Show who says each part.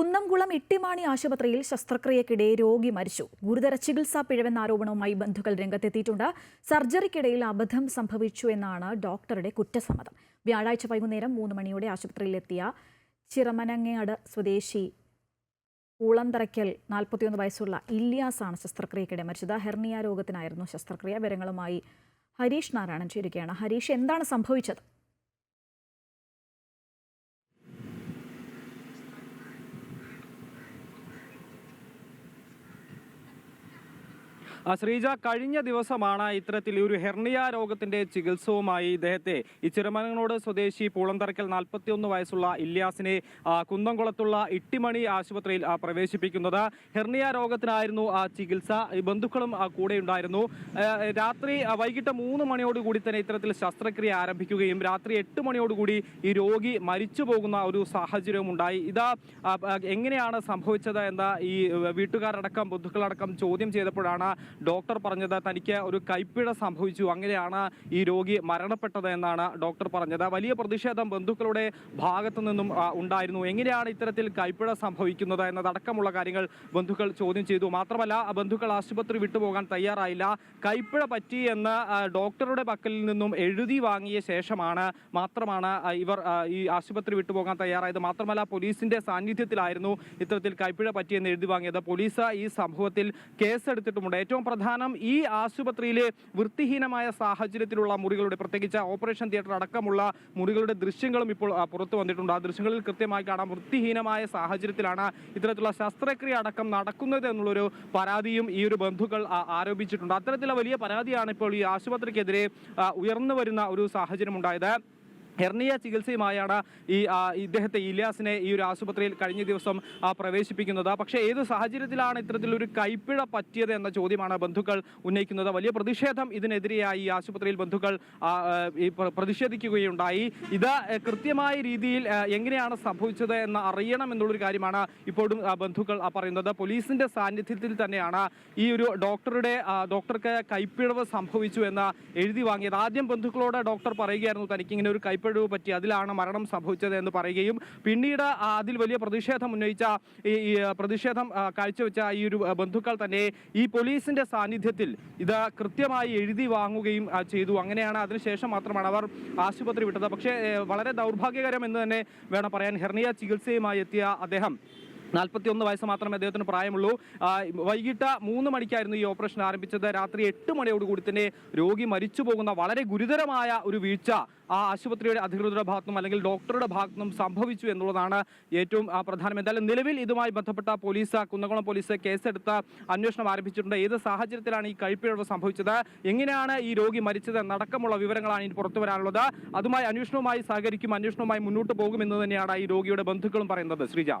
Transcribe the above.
Speaker 1: കുന്നംകുളം ഇട്ടിമാണി ആശുപത്രിയിൽ ശസ്ത്രക്രിയക്കിടെ രോഗി മരിച്ചു. ഗുരുതര ചികിത്സാ പിഴവെന്ന ആരോപണവുമായി ബന്ധുക്കൾ രംഗത്തെത്തിയിട്ടുണ്ട്. സർജറിക്കിടയിൽ അബദ്ധം സംഭവിച്ചു എന്നാണ് ഡോക്ടറുടെ കുറ്റസമ്മതം. വ്യാഴാഴ്ച വൈകുന്നേരം മൂന്ന് മണിയോടെ ആശുപത്രിയിലെത്തിയ ചിറമനങ്ങാട് സ്വദേശി ഉളന്തറയ്ക്കൽ നാൽപ്പത്തിയൊന്ന് വയസ്സുള്ള ഇല്യാസാണ് ശസ്ത്രക്രിയക്കിടെ മരിച്ചത്. ഹെർണിയ രോഗത്തിനായിരുന്നു ശസ്ത്രക്രിയ. വിവരങ്ങളുമായി ഹരീഷ് നാരായണൻ ചേരുകയാണ്. ഹരീഷ് എന്താണ് സംഭവിച്ചത്?
Speaker 2: ശ്രീജ കഴിഞ്ഞ ദിവസമാണ് ഇത്തരത്തിൽ ഒരു ഹെർണിയ രോഗത്തിന്റെ ചികിത്സവുമായി ഇദ്ദേഹത്തെ ഈ സ്വദേശി പൂളന്തറക്കൽ നാൽപ്പത്തിയൊന്ന് വയസ്സുള്ള ഇല്യാസിനെ കുന്നംകുളത്തുള്ള ഇട്ടിമണി ആശുപത്രിയിൽ പ്രവേശിപ്പിക്കുന്നത്. ഹെർണിയ രോഗത്തിനായിരുന്നു ആ ചികിത്സ. ബന്ധുക്കളും കൂടെ ഉണ്ടായിരുന്നു. രാത്രി വൈകിട്ട് മൂന്ന് മണിയോടുകൂടി തന്നെ ഇത്തരത്തിൽ ശസ്ത്രക്രിയ ആരംഭിക്കുകയും രാത്രി എട്ട് മണിയോടുകൂടി ഈ രോഗി മരിച്ചു പോകുന്ന ഒരു സാഹചര്യവും ഉണ്ടായി. ഇതാ എങ്ങനെയാണ് സംഭവിച്ചത്? എന്ന ഈ വീട്ടുകാരടക്കം ബന്ധുക്കളടക്കം ചോദ്യം ചെയ്തപ്പോഴാണ് ഡോക്ടർ പറഞ്ഞത് തനിക്ക് ഒരു കൈപ്പിഴ സംഭവിച്ചു. അങ്ങനെയാണ് ഈ രോഗി മരണപ്പെട്ടത് എന്നാണ് ഡോക്ടർ പറഞ്ഞത്. വലിയ പ്രതിഷേധം ബന്ധുക്കളുടെ ഭാഗത്തു നിന്നും ഉണ്ടായിരുന്നു. എങ്ങനെയാണ് ഇത്തരത്തിൽ കൈപ്പിഴ സംഭവിക്കുന്നത് എന്നതടക്കമുള്ള കാര്യങ്ങൾ ബന്ധുക്കൾ ചോദ്യം ചെയ്തു. മാത്രമല്ല ബന്ധുക്കൾ ആശുപത്രി വിട്ടുപോകാൻ തയ്യാറായില്ല. കൈപ്പിഴ പറ്റി എന്ന് ഡോക്ടറുടെ പക്കലിൽ നിന്നും എഴുതി വാങ്ങിയ ശേഷമാണ് മാത്രമാണ് ഇവർ ഈ ആശുപത്രി വിട്ടുപോകാൻ തയ്യാറായത്. മാത്രമല്ല പോലീസിന്റെ സാന്നിധ്യത്തിലായിരുന്നു ഇത്തരത്തിൽ കൈപ്പിഴ പറ്റിയെന്ന് എഴുതി വാങ്ങിയത്. പോലീസ് ഈ സംഭവത്തിൽ കേസെടുത്തിട്ടുമുണ്ട്. ഏറ്റവും പ്രധാനം ഈ ആശുപത്രിയിലെ വൃത്തിഹീനമായ സാഹചര്യത്തിലുള്ള മുറികളുടെ പ്രത്യേകിച്ച് ഓപ്പറേഷൻ തിയേറ്റർ അടക്കമുള്ള മുറികളുടെ ദൃശ്യങ്ങളും ഇപ്പോൾ പുറത്തു വന്നിട്ടുണ്ട്. ആ ദൃശ്യങ്ങളിൽ കൃത്യമായി കാണാം. വൃത്തിഹീനമായ സാഹചര്യത്തിലാണ് ഇത്തരത്തിലുള്ള ശസ്ത്രക്രിയ അടക്കം നടക്കുന്നത് എന്നുള്ളൊരു പരാതിയും ഈ ഒരു ബന്ധുക്കൾ ആരോപിച്ചിട്ടുണ്ട്. അത്തരത്തിലുള്ള വലിയ പരാതിയാണ് ഇപ്പോൾ ഈ ആശുപത്രിക്കെതിരെ ഉയർന്നു വരുന്ന ഒരു സാഹചര്യം ഉണ്ടായത് ഹെർണിയ ചികിത്സയുമായാണ് ഈ ഇദ്ദേഹത്തെ ഇലിയാസിനെ ഈ ഒരു ആശുപത്രിയിൽ കഴിഞ്ഞ ദിവസം പ്രവേശിപ്പിക്കുന്നത്. പക്ഷേ ഏത് സാഹചര്യത്തിലാണ് ഇത്തരത്തിലൊരു കൈപ്പിഴ പറ്റിയത് എന്ന ചോദ്യമാണ് ബന്ധുക്കൾ ഉന്നയിക്കുന്നത്. വലിയ പ്രതിഷേധം ഇതിനെതിരെയായി ഈ ആശുപത്രിയിൽ ബന്ധുക്കൾ പ്രതിഷേധിക്കുകയുണ്ടായി. ഇത് കൃത്യമായ രീതിയിൽ എങ്ങനെയാണ് സംഭവിച്ചത് എന്ന് അറിയണം എന്നുള്ളൊരു കാര്യമാണ് ഇപ്പോഴും ബന്ധുക്കൾ പറയുന്നത്. പോലീസിന്റെ സാന്നിധ്യത്തിൽ തന്നെയാണ് ഈ ഒരു ഡോക്ടറുടെ ഡോക്ടർക്ക് കൈപ്പിഴവ് സംഭവിച്ചു എന്ന് എഴുതി വാങ്ങിയത്. ആദ്യം ബന്ധുക്കളോട് ഡോക്ടർ പറയുകയായിരുന്നു തനിക്ക് ഇങ്ങനെ ഒരു കൈപ്പിഴവ് പറ്റി അതിലാണ് മരണം സംഭവിച്ചത് എന്ന് പറയുകയും പിന്നീട് അതിൽ വലിയ പ്രതിഷേധം ഉന്നയിച്ച ഈ പ്രതിഷേധം കാഴ്ചവെച്ച ഈ ഒരു ബന്ധുക്കൾ തന്നെ ഈ പോലീസിന്റെ സാന്നിധ്യത്തിൽ ഇത് കൃത്യമായി എഴുതി വാങ്ങുകയും ചെയ്തു. അങ്ങനെയാണ് അതിനുശേഷം മാത്രമാണ് അവർ ആശുപത്രി വിട്ടത്. പക്ഷേ വളരെ ദൗർഭാഗ്യകരം എന്ന് തന്നെ വേണം പറയാൻ. ഹെർണിയ ചികിത്സയുമായി എത്തിയ അദ്ദേഹം നാൽപ്പത്തി ഒന്ന് വയസ്സ് മാത്രമേ അദ്ദേഹത്തിന് പ്രായമുള്ളൂ. വൈകിട്ട് മൂന്ന് മണിക്കായിരുന്നു ഈ ഓപ്പറേഷൻ ആരംഭിച്ചത്. രാത്രി എട്ട് മണിയോടുകൂടി തന്നെ രോഗി മരിച്ചു പോകുന്ന വളരെ ഗുരുതരമായ ഒരു വീഴ്ച ആ ആശുപത്രിയുടെ അധികൃതരുടെ ഭാഗത്തും അല്ലെങ്കിൽ ഡോക്ടറുടെ ഭാഗത്തും സംഭവിച്ചു എന്നുള്ളതാണ് ഏറ്റവും പ്രധാനം. എന്തായാലും നിലവിൽ ഇതുമായി ബന്ധപ്പെട്ട പോലീസ് കുന്നകുളം പോലീസ് കേസെടുത്ത് അന്വേഷണം ആരംഭിച്ചിട്ടുണ്ട്. ഏത് സാഹചര്യത്തിലാണ് ഈ കഴിപ്പിഴവ് സംഭവിച്ചത്? എങ്ങനെയാണ് ഈ രോഗി മരിച്ചത്? എന്നടക്കമുള്ള വിവരങ്ങളാണ് ഇനി പുറത്തു വരാനുള്ളത്. അതുമായി അന്വേഷണവുമായി സഹകരിക്കും അന്വേഷണവുമായി മുന്നോട്ട് പോകുമെന്ന് തന്നെയാണ് ഈ രോഗിയുടെ ബന്ധുക്കളും പറയുന്നത്. ശ്രീജ.